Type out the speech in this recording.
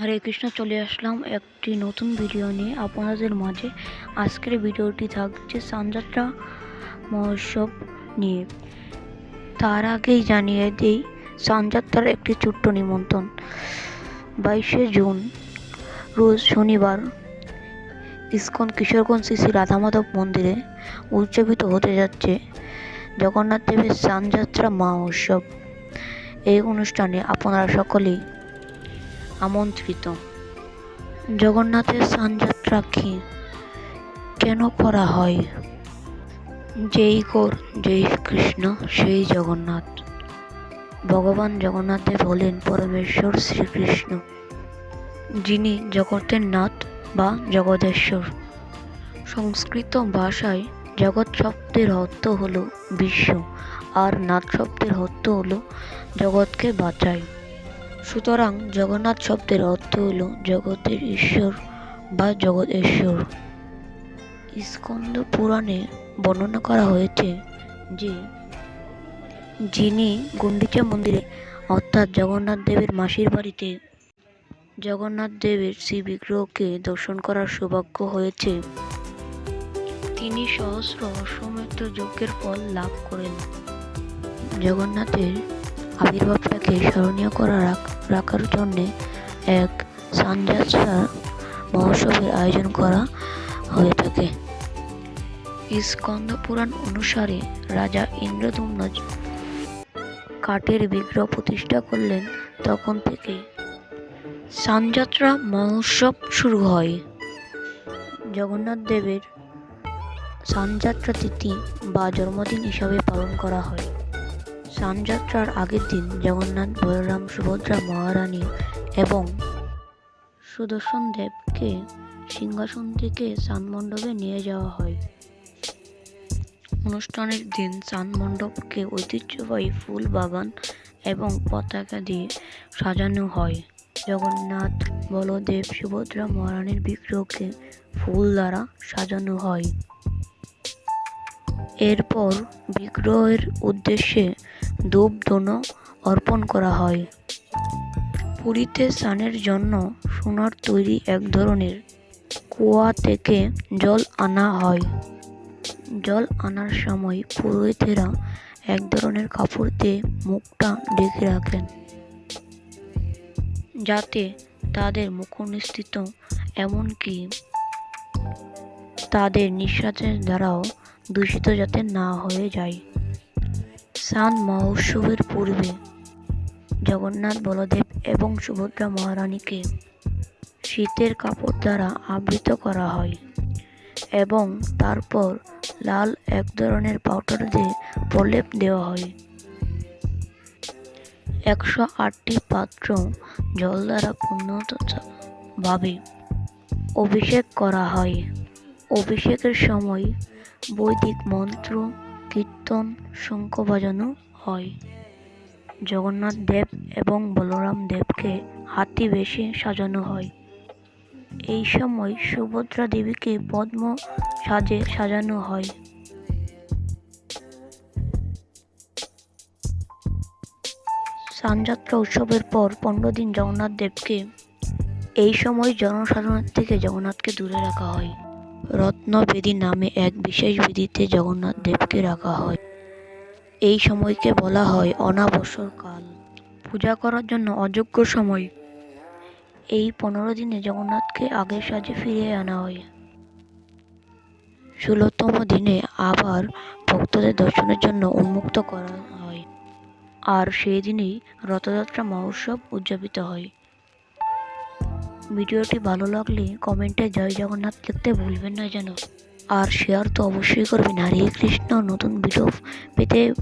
হরে কৃষ্ণ, চলে আসলাম একটি নতুন ভিডিও নিয়ে আপনাদের মাঝে। আজকের ভিডিওটি থাকছে সানযাত্রা মহোৎসব নিয়ে। তার আগেই জানিয়ে দিই, সানযাত্রার একটি ছোট্ট নিমন্ত্রণ। বাইশে জুন, রোজ শনিবার, ইস্কন কিশোরগঞ্জ শ্রী শ্রী রাধামাধব মন্দিরে উদযাপিত হতে যাচ্ছে জগন্নাথ দেবের সানযাত্রা মহোৎসব। এই অনুষ্ঠানে আপনারা সকলেই আমন্ত্রিত। জগন্নাথের স্নানযাত্রা কি কেন করা হয়? যেই কর যেই কৃষ্ণ, সেই জগন্নাথ। ভগবান জগন্নাথ দেব হলেন পরমেশ্বর শ্রীকৃষ্ণ। যিনি জগতের নাথ বা জগদেশ্বর। সংস্কৃত ভাষায় জগৎ শব্দের অর্থ হলো বিশ্ব, আর নাথ শব্দের অর্থ হলো জগৎকে বাঁচায়। সুতরাং জগন্নাথ শব্দের অর্থ হল জগতের ঈশ্বর বা জগতেশ্বর স্কন্দ পুরাণে বর্ণনা করা হয়েছে যে, যিনি গুন্ডিচা মন্দিরে, অর্থাৎ জগন্নাথ দেবের মাসির বাড়িতে জগন্নাথ দেবের শ্রী বিগ্রহকে দর্শন করার সৌভাগ্য হয়েছে। তিনি সহস্র অশ্বমেধ যজ্ঞের ফল লাভ করেন। জগন্নাথের আবির্ভাবটাকে স্মরণীয় করা রাখ- রাখার জন্যে এক সানযাত্রা মহোৎসবের আয়োজন করা হয়ে থাকে। স্কন্দ পুরাণ অনুসারে রাজা ইন্দ্রদুম্ন কাঠের বিগ্রহ প্রতিষ্ঠা করলেন তখন থেকে সানযাত্রা মহোৎসব শুরু হয়। জগন্নাথ দেবের সানযাত্রা তিথি বা জন্মদিন হিসাবে পালন করা হয়। স্নানযাত্রার আগের দিন জগন্নাথ বলরাম সুভদ্রা মহারানী এবং সুদর্শন দেবকে সিংহাসন থেকে স্নানমণ্ডপে নিয়ে যাওয়া হয়। অনুষ্ঠানের দিন স্নানমণ্ডপকে ঐতিহ্যবাহী ফুল, বাগান এবং পতাকা দিয়ে সাজানো হয়। জগন্নাথ বলদেব সুভদ্রা মহারানীর বিগ্রহকে ফুল দ্বারা সাজানো হয়। এরপর বিগ্রহের উদ্দেশ্যে ধূপ ধুনো অর্পণ করা হয়। পুরীতে স্নানের জন্য সোনার তৈরি এক ধরনের কুয়া থেকে জল আনা হয়। জল আনার সময় পুরোহিতেরা এক ধরনের কাপড় দিয়ে মুখটা ঢেকে রাখেন, যাতে তাদের মুখনিস্থিত এমনকি তাদের নিঃশ্বাসের দ্বারাও দূষিত যাতে না হয়ে যায়। স্নান মহোৎসবের পূর্বে জগন্নাথ, বলদেব এবং সুভদ্রা মহারানীকে শীতের কাপড় দ্বারা আবৃত করা হয় এবং তারপর লাল এক ধরনের পাউডার দিয়ে প্রলেপ দেওয়া হয়। একশো আটটি পাত্র জল দ্বারা ভাবে অভিষেক করা হয়। অভিষেকের সময় বৈদিক মন্ত্র, কীর্তন, শঙ্খ বাজানো হয়। জগন্নাথ দেব এবং বলরাম দেবকে হাতি বেশে সাজানো হয়। এই সময় সুভদ্রা দেবীকে পদ্ম সাজে সাজানো হয়। সানযাত্রা উৎসবের পর পনেরো দিন জগন্নাথ দেবকে এই সময় জনসাধারণের থেকে জগন্নাথকে দূরে রাখা হয়। রত্নবেদী নামে এক বিশেষ বেদিতে জগন্নাথ দেবকে রাখা হয়। এই সময়কে বলা হয় অনাবসর কাল। পূজা করার জন্য অযোগ্য সময়। এই পনেরো দিনে জগন্নাথকে আগের সাজে ফিরিয়ে আনা হয়। ষোলোতম দিনে আবার ভক্তদের দর্শনের জন্য উন্মুক্ত করা হয়। আর সেই দিনেই রথযাত্রা মহোৎসব উদযাপিত হয়। ভিডিওটি ভালো লাগলে কমেন্টে জয় জগন্নাথ লিখতে ভুলবেন না যেন। আর শেয়ার তো অবশ্যই করবেন। হরে কৃষ্ণ, নতুন ভিডিও পেতে